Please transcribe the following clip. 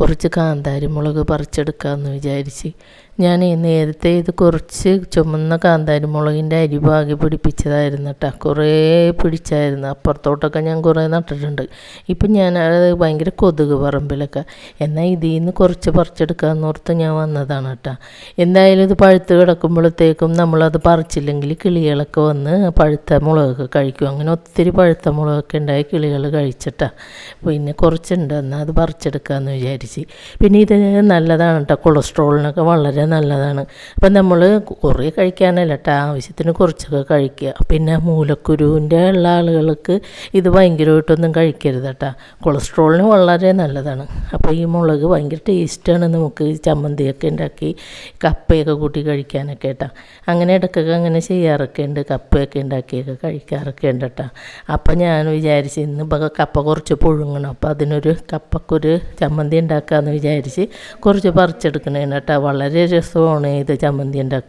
കുറച്ച് കാന്താരി മുളക് പറിച്ചെടുക്കാമെന്ന് വിചാരിച്ച് ഞാൻ നേരത്തെ ഇത് കുറച്ച് ചുമന്ന കാന്താരി മുളകിന്റെ അരി പാകി പിടിപ്പിച്ചതായിരുന്നു കേട്ടോ കുറേ പിടിച്ചായിരുന്നു. അപ്പുറത്തോട്ടൊക്കെ ഞാൻ കുറേ നട്ടിട്ടുണ്ട്. ഇപ്പം ഞാൻ അത് ഭയങ്കര കൊതുക് പറമ്പിലൊക്കെ. എന്നാൽ ഇതിൽ നിന്ന് കുറച്ച് പറിച്ചെടുക്കാമെന്ന് ഓർത്ത് ഞാൻ വന്നതാണ് കേട്ടോ എന്തായാലും ഇത് പഴുത്ത് കിടക്കുമ്പോഴത്തേക്കും നമ്മളത് പറിച്ചില്ലെങ്കിൽ കിളികളൊക്കെ വന്ന് പഴുത്ത മുളകൊക്കെ കഴിക്കും. അങ്ങനെ ഒത്തിരി പഴുത്ത മുളകൊക്കെ ഉണ്ടായി കിളികൾ കഴിച്ചിട്ടാ പിന്നെ കുറച്ചുണ്ട്. എന്നാൽ അത് പറിച്ചെടുക്കാമെന്ന് വിചാരിച്ച്. പിന്നെ ഇത് നല്ലതാണ് കേട്ടോ കൊളസ്ട്രോളിനൊക്കെ വളരെ നല്ലതാണ്. അപ്പം നമ്മൾ കുറേ കഴിക്കാനല്ല കേട്ടോ ആവശ്യത്തിന് കുറച്ചൊക്കെ കഴിക്കുക. പിന്നെ മൂലക്കുരുവിന്റെ ഉള്ള ആളുകൾക്ക് ഇത് ഭയങ്കരമായിട്ടൊന്നും കഴിക്കരുത് കേട്ടോ. കൊളസ്ട്രോളിന് വളരെ നല്ലതാണ്. അപ്പോൾ ഈ മുളക് ഭയങ്കര ടേസ്റ്റാണ് നമുക്ക് ചമ്മന്തിയൊക്കെ ഉണ്ടാക്കി കപ്പയൊക്കെ കൂട്ടി കഴിക്കാനൊക്കെ കേട്ടോ. അങ്ങനെ ഇടയ്ക്കൊക്കെ അങ്ങനെ ചെയ്യാറൊക്കെ ഉണ്ട്. കപ്പയൊക്കെ ഉണ്ടാക്കിയൊക്കെ കഴിക്കാറൊക്കെ ഉണ്ട് കേട്ടോ. അപ്പം ഞാൻ വിചാരിച്ച് ഇന്ന് കപ്പ കുറച്ച് പുഴുങ്ങണം. അപ്പോൾ അതിനൊരു കപ്പക്കൊരു ചമ്മന്തി ഉണ്ടാക്കാമെന്ന് വിചാരിച്ച് കുറച്ച് പറിച്ചെടുക്കണേന് വളരെ രസമാണ് ഇത് ചമ്മന്തി ഉണ്ടാക്കുക